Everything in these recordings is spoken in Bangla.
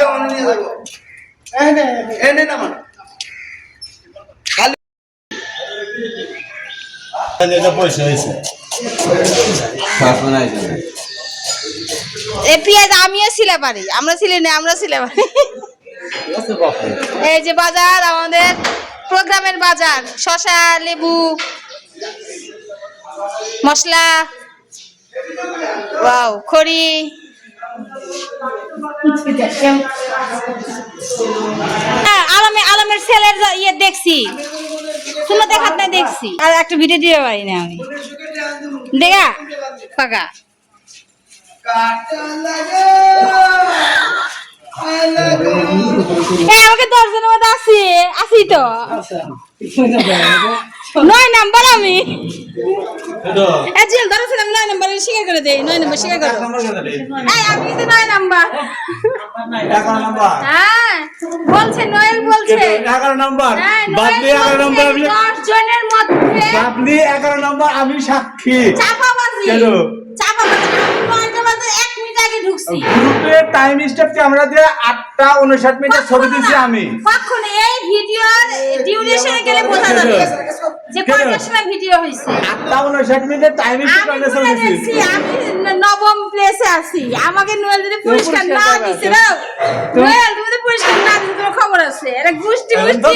দিয়ে অনে নিয়ে যাব এনে না মানে। খালি পয়সা হয়েছে। এ পেঁয়াজ আমিও ছিলে পারি আমরা ছিলে না আমরা ছিলে পারি। এই যে বাজার আমাদের প্রোগ্রামের বাজার শশা লেবু মশলা ওয়াও খড়ি। আলমে আলমের ছেলের ইয়ে দেখছি। তুমি দেখাত না দেখছি। আর একটা ভিডিও দিতে পারি না আমি। দেখা, পাকা। কাটা লাগে আমাকে দশজনের মধ্যে আছি আছি তো। নয় নাম্বার আমি। এজিএল ধরেছিলাম নয় নাম্বার স্বীকার করে দেই নয় নাম্বার স্বীকার করো। আমি কিন্তু নয় নাম্বার। হ্যাঁ বলছে নোয়েল বলছে। এগারো নাম্বার। হ্যাঁ, বাবলি নোয়েল এগারো নাম্বার আমি দশ জনের মধ্যে বাবলি এগারো নাম্বার আমি সাক্ষী। চাপাবাজি। চাপাবাজি। আগে ঢুকছি গ্রুপে টাইম স্টেপ ক্যামেরা দিয়ে আটটা উনষাট মিনিটের ছবি দিছি আমি। কখন এই ভিডিওর ডিউরেশনে গেলে বোঝা যাবে যে কেন? কয়টার সময় ভিডিও হয়েছে আটটা উনষাট মিনিটের টাইম স্টেপ আমি ক্যামেরা ছবি দিছি। আমি নবম প্লেসে আছি। আমাকে নোয়েল যদি পুরস্কার না দিছে। না নোয়েল তুমি? তো পুরস্কার না দিছে তোমার খবর আছে? এটা গুষ্টি গুষ্টি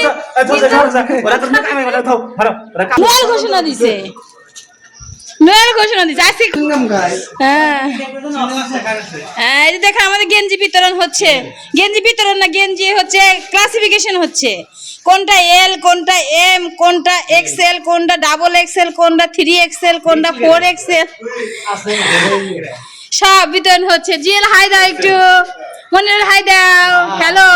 নোয়েল ঘোষণা দিছে। নোয়েল ঘোষণা দিছে। আজকে হ্যাঁ। হ্যাঁ এই যে দেখো আমাদের গেঞ্জি বিতরণ হচ্ছে। গেঞ্জি বিতরণ না গেঞ্জি হচ্ছে ক্লাসিফিকেশন হচ্ছে। কোনটা এল কোনটা এম কোনটা এক্সেল কোনটা ডাবল এক্সেল কোনটা থ্রি এক্সেল কোনটা ফোর এক্সেল সব বিতরণ হচ্ছে। জিএল হাই দাও একটু। মনির হাই দাও হ্যালো